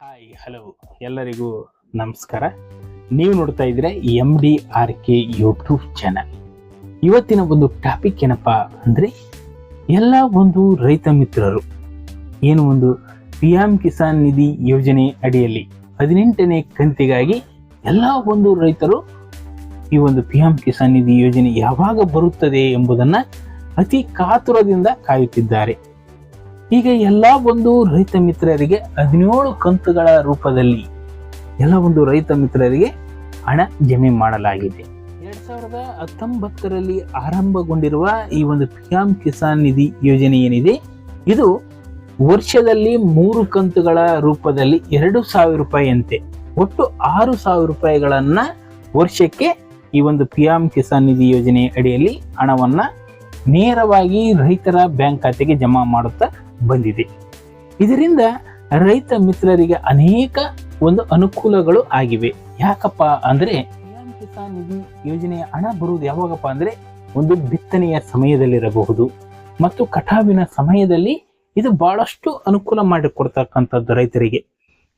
Hi hello ಎಲ್ಲರಿಗೂ ನಮಸ್ಕಾರ. ನೀವು ನೋಡ್ತಾ ಇದ್ರೆ M D R K YouTube channel ಇವತ್ತಿನ ಒಂದು ಟಾಪಿಕ್ ಏನಪ್ಪಾ ಅಂದ್ರೆ ಎಲ್ಲ ಒಂದು ರೈತ ಮಿತ್ರರು. ಏನು ಒಂದು ಪಿ ಎಂ ಕಿಸಾನ್ ನಿಧಿ ಯೋಜನೆ ಅಡಿಯಲ್ಲಿ ಹದಿನೆಂಟನೇ ಕಂತಿಗಾಗಿ ಎಲ್ಲ ಒಂದು ರೈತರು ಈ ಒಂದು ಪಿ ಎಂ ಕಿಸಾನ್ ನಿಧಿ ಯೋಜನೆ ಯಾವಾಗ ಬರುತ್ತದೆ ಎಂಬುದನ್ನ ಅತಿ ಕಾತುರದಿಂದ ಕಾಯುತ್ತಿದ್ದಾರೆ. ಈಗ ಎಲ್ಲ ಒಂದು ರೈತ ಮಿತ್ರರಿಗೆ ಹದಿನೇಳು ಕಂತುಗಳ ರೂಪದಲ್ಲಿ ಎಲ್ಲ ಒಂದು ರೈತ ಮಿತ್ರರಿಗೆ ಹಣ ಜಮೆ ಮಾಡಲಾಗಿದೆ. ಎರಡ್ ಸಾವಿರದ ಹತ್ತೊಂಬತ್ತರಲ್ಲಿ ಆರಂಭಗೊಂಡಿರುವ ಈ ಒಂದು ಪಿಎಂ ಕಿಸಾನ್ ನಿಧಿ ಯೋಜನೆ ಏನಿದೆ? ಇದು ವರ್ಷದಲ್ಲಿ ಮೂರು ಕಂತುಗಳ ರೂಪದಲ್ಲಿ ಎರಡು ಸಾವಿರ ರೂಪಾಯಿಯಂತೆ. ಒಟ್ಟು ಆರು ಸಾವಿರ ರೂಪಾಯಿಗಳನ್ನ ವರ್ಷಕ್ಕೆ ಈ ಒಂದು ಪಿಎಂ ಕಿಸಾನ್ ನಿಧಿ ಯೋಜನೆ ಅಡಿಯಲ್ಲಿ ಹಣವನ್ನ ನೇರವಾಗಿ ರೈತರ ಬ್ಯಾಂಕ್ ಖಾತೆಗೆ ಜಮಾ ಮಾಡುತ್ತಾ ಬಂದಿದೆ. ಇದರಿಂದ ರೈತ ಮಿತ್ರರಿಗೆ ಅನೇಕ ಒಂದು ಅನುಕೂಲಗಳು ಆಗಿವೆ. ಯಾಕಪ್ಪ ಅಂದ್ರೆ ಪಿಎಂ ಕಿಸಾನ್ ನಿಧಿ ಯೋಜನೆಯ ಹಣ ಬರುವುದು ಯಾವಾಗಪ್ಪ ಅಂದ್ರೆ ಒಂದು ಬಿತ್ತನೆಯ ಸಮಯದಲ್ಲಿರಬಹುದು. ಮತ್ತು ಕಟಾವಿನ ಸಮಯದಲ್ಲಿ ಇದು ಬಹಳಷ್ಟು ಅನುಕೂಲ ಮಾಡಿಕೊಡ್ತಕ್ಕಂಥದ್ದು ರೈತರಿಗೆ.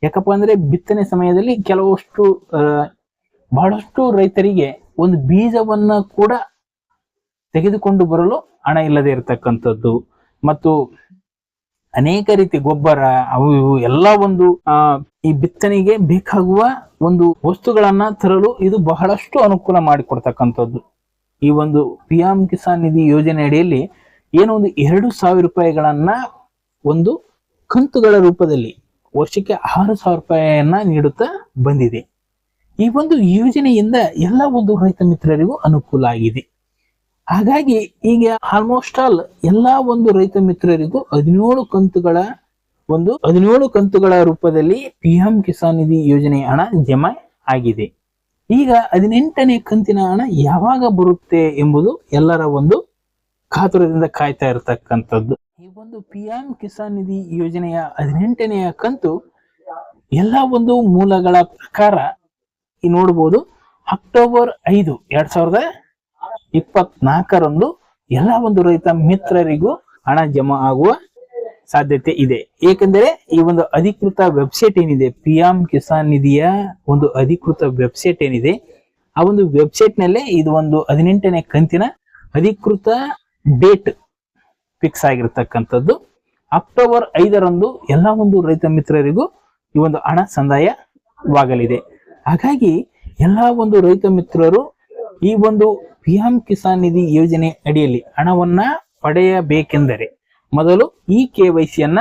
ಯಾಕಪ್ಪ ಅಂದ್ರೆ ಬಿತ್ತನೆ ಸಮಯದಲ್ಲಿ ಕೆಲವಷ್ಟು ಬಹಳಷ್ಟು ರೈತರಿಗೆ ಒಂದು ಬೀಜವನ್ನ ಕೂಡ ತೆಗೆದುಕೊಂಡು ಬರಲು ಹಣ ಇಲ್ಲದೆ ಇರತಕ್ಕಂಥದ್ದು. ಮತ್ತು ಅನೇಕ ರೀತಿ ಗೊಬ್ಬರ ಅವು ಎಲ್ಲ ಒಂದು ಆ, ಈ ಬಿತ್ತನೆಗೆ ಬೇಕಾಗುವ ಒಂದು ವಸ್ತುಗಳನ್ನ ತರಲು ಇದು ಬಹಳಷ್ಟು ಅನುಕೂಲ ಮಾಡಿಕೊಡ್ತಕ್ಕಂಥದ್ದು. ಈ ಒಂದು ಪಿ ಎಂ ಕಿಸಾನ್ ನಿಧಿ ಯೋಜನೆ ಅಡಿಯಲ್ಲಿ ಏನೋ ಒಂದು ಎರಡು ಸಾವಿರ ರೂಪಾಯಿಗಳನ್ನ ಒಂದು ಕಂತುಗಳ ರೂಪದಲ್ಲಿ ವರ್ಷಕ್ಕೆ ಆರು ಸಾವಿರ ರೂಪಾಯಿಯನ್ನ ನೀಡುತ್ತಾ ಬಂದಿದೆ. ಈ ಒಂದು ಯೋಜನೆಯಿಂದ ಎಲ್ಲ ಒಂದು ರೈತ ಮಿತ್ರರಿಗೂ ಅನುಕೂಲ ಆಗಿದೆ. ಹಾಗಾಗಿ ಈಗ ಆಲ್ಮೋಸ್ಟ್ ಆಲ್ ಎಲ್ಲಾ ಒಂದು ರೈತ ಮಿತ್ರರಿಗೂ ಹದಿನೇಳು ಕಂತುಗಳ ಒಂದು ಹದಿನೇಳು ಕಂತುಗಳ ರೂಪದಲ್ಲಿ ಪಿ ಎಂ ಕಿಸಾನ್ ನಿಧಿ ಯೋಜನೆ ಹಣ ಜಮಾ ಆಗಿದೆ. ಈಗ ಹದಿನೆಂಟನೇ ಕಂತಿನ ಹಣ ಯಾವಾಗ ಬರುತ್ತೆ ಎಂಬುದು ಎಲ್ಲರ ಒಂದು ಕಾತುರದಿಂದ ಕಾಯ್ತಾ ಇರತಕ್ಕಂಥದ್ದು. ಈ ಒಂದು ಪಿ ಎಂ ಕಿಸಾನ್ ನಿಧಿ ಯೋಜನೆಯ ಹದಿನೆಂಟನೆಯ ಕಂತು ಎಲ್ಲ ಒಂದು ಮೂಲಗಳ ಪ್ರಕಾರ ನೋಡಬಹುದು ಅಕ್ಟೋಬರ್ ಐದು, ಎರಡ್ ಸಾವಿರದ ಇಪ್ಪತ್ನಾಲ್ಕರಂದು ಎಲ್ಲ ಒಂದು ರೈತ ಮಿತ್ರರಿಗೂ ಹಣ ಜಮಾ ಆಗುವ ಸಾಧ್ಯತೆ ಇದೆ. ಏಕೆಂದರೆ ಈ ಒಂದು ಅಧಿಕೃತ ವೆಬ್ಸೈಟ್ ಏನಿದೆ ಪಿ ಎಂ ಕಿಸಾನ್ ನಿಧಿಯ ಒಂದು ಅಧಿಕೃತ ವೆಬ್ಸೈಟ್ ಏನಿದೆ, ಆ ಒಂದು ವೆಬ್ಸೈಟ್ ನಲ್ಲೇ ಇದು ಒಂದು ಹದಿನೆಂಟನೇ ಕಂತಿನ ಅಧಿಕೃತ ಡೇಟ್ ಫಿಕ್ಸ್ ಆಗಿರತಕ್ಕಂಥದ್ದು. ಅಕ್ಟೋಬರ್ ಐದರಂದು ಎಲ್ಲ ಒಂದು ರೈತ ಮಿತ್ರರಿಗೂ ಈ ಒಂದು ಹಣ ಸಂದಾಯವಾಗಲಿದೆ. ಹಾಗಾಗಿ ಎಲ್ಲ ಒಂದು ರೈತ ಮಿತ್ರರು ಈ ಒಂದು ಪಿ ಎಂ ಕಿಸಾನ್ ನಿಧಿ ಯೋಜನೆ ಅಡಿಯಲ್ಲಿ ಹಣವನ್ನ ಪಡೆಯಬೇಕೆಂದರೆ ಮೊದಲು ಈ ಕೆ ವೈ ಸಿಯನ್ನ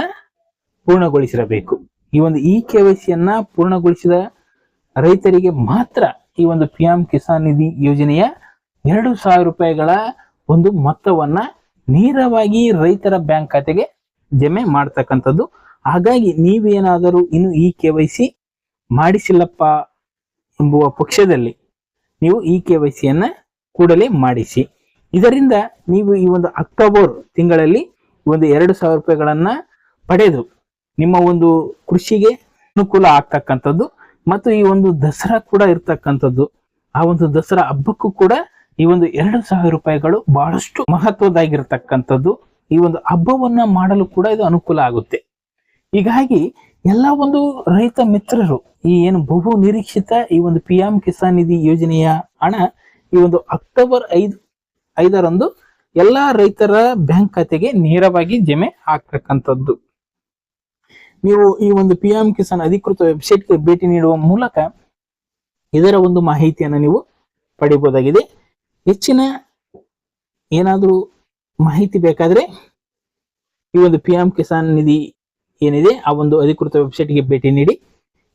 ಪೂರ್ಣಗೊಳಿಸಿರಬೇಕು. ಈ ಒಂದು ಇ ಕೆ ವೈ ಸಿಯನ್ನ ಪೂರ್ಣಗೊಳಿಸಿದ ರೈತರಿಗೆ ಮಾತ್ರ ಈ ಒಂದು ಪಿ ಎಂ ಕಿಸಾನ್ ನಿಧಿ ಯೋಜನೆಯ ಎರಡು ಸಾವಿರ ರೂಪಾಯಿಗಳ ಒಂದು ಮೊತ್ತವನ್ನ ನೇರವಾಗಿ ರೈತರ ಬ್ಯಾಂಕ್ ಖಾತೆಗೆ ಜಮೆ ಮಾಡ್ತಕ್ಕಂಥದ್ದು. ಹಾಗಾಗಿ ನೀವೇನಾದರೂ ಇನ್ನು ಈ ಕೆ ವೈ ಸಿ ಮಾಡಿಸಿಲ್ಲಪ್ಪ ಎಂಬುವ ಪಕ್ಷದಲ್ಲಿ ನೀವು ಈ ಕೆ ವೈ ಸಿಯನ್ನ ಕೂಡಲೇ ಮಾಡಿಸಿ. ಇದರಿಂದ ನೀವು ಈ ಒಂದು ಅಕ್ಟೋಬರ್ ತಿಂಗಳಲ್ಲಿ ಒಂದು ಎರಡು ಸಾವಿರ ರೂಪಾಯಿಗಳನ್ನ ಪಡೆದು ನಿಮ್ಮ ಒಂದು ಕೃಷಿಗೆ ಅನುಕೂಲ ಆಗ್ತಕ್ಕಂಥದ್ದು ಮತ್ತು ಈ ಒಂದು ದಸರಾ ಕೂಡ ಇರ್ತಕ್ಕಂಥದ್ದು. ಆ ಒಂದು ದಸರಾ ಹಬ್ಬಕ್ಕೂ ಕೂಡ ಈ ಒಂದು ಎರಡು ಸಾವಿರ ರೂಪಾಯಿಗಳು ಬಹಳಷ್ಟು ಮಹತ್ವದಾಗಿರ್ತಕ್ಕಂಥದ್ದು ಈ ಒಂದು ಹಬ್ಬವನ್ನ ಮಾಡಲು ಕೂಡ ಇದು ಅನುಕೂಲ ಆಗುತ್ತೆ. ಹೀಗಾಗಿ ಎಲ್ಲ ಒಂದು ರೈತ ಮಿತ್ರರು ಈ ಏನು ಬಹು ನಿರೀಕ್ಷಿತ ಈ ಒಂದು ಪಿ ಎಂ ಕಿಸಾನ್ ನಿಧಿ ಯೋಜನೆಯ ಹಣ ಈ ಒಂದು ಅಕ್ಟೋಬರ್ ಐದು, ಐದರಂದು ಎಲ್ಲಾ ರೈತರ ಬ್ಯಾಂಕ್ ಖಾತೆಗೆ ನೇರವಾಗಿ ಜಮೆ ಆಗ್ತಕ್ಕಂಥದ್ದು. ನೀವು ಈ ಒಂದು ಪಿ ಎಂ ಕಿಸಾನ್ ಅಧಿಕೃತ ವೆಬ್ಸೈಟ್ಗೆ ಭೇಟಿ ನೀಡುವ ಮೂಲಕ ಇದರ ಒಂದು ಮಾಹಿತಿಯನ್ನು ನೀವು ಪಡಿಬಹುದಾಗಿದೆ ಹೆಚ್ಚಿನ ಏನಾದರೂ ಮಾಹಿತಿ ಬೇಕಾದ್ರೆ ಈ ಒಂದು ಪಿ ಕಿಸಾನ್ ನಿಧಿ ಏನಿದೆ ಆ ಒಂದು ಅಧಿಕೃತ ವೆಬ್ಸೈಟ್ಗೆ ಭೇಟಿ ನೀಡಿ.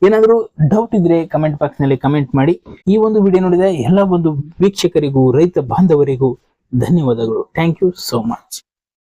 ಏನಾದರೂ ಡೌಟ್ ಇದ್ರೆ ಕಮೆಂಟ್ ಬಾಕ್ಸ್ನಲ್ಲಿ ಕಮೆಂಟ್ ಮಾಡಿ. ಈ ಒಂದು ವಿಡಿಯೋ ನೋಡಿದ ಎಲ್ಲ ಒಂದು ವೀಕ್ಷಕರಿಗೂ, ರೈತ ಬಾಂಧವರಿಗೂ ಧನ್ಯವಾದಗಳು. Thank you so much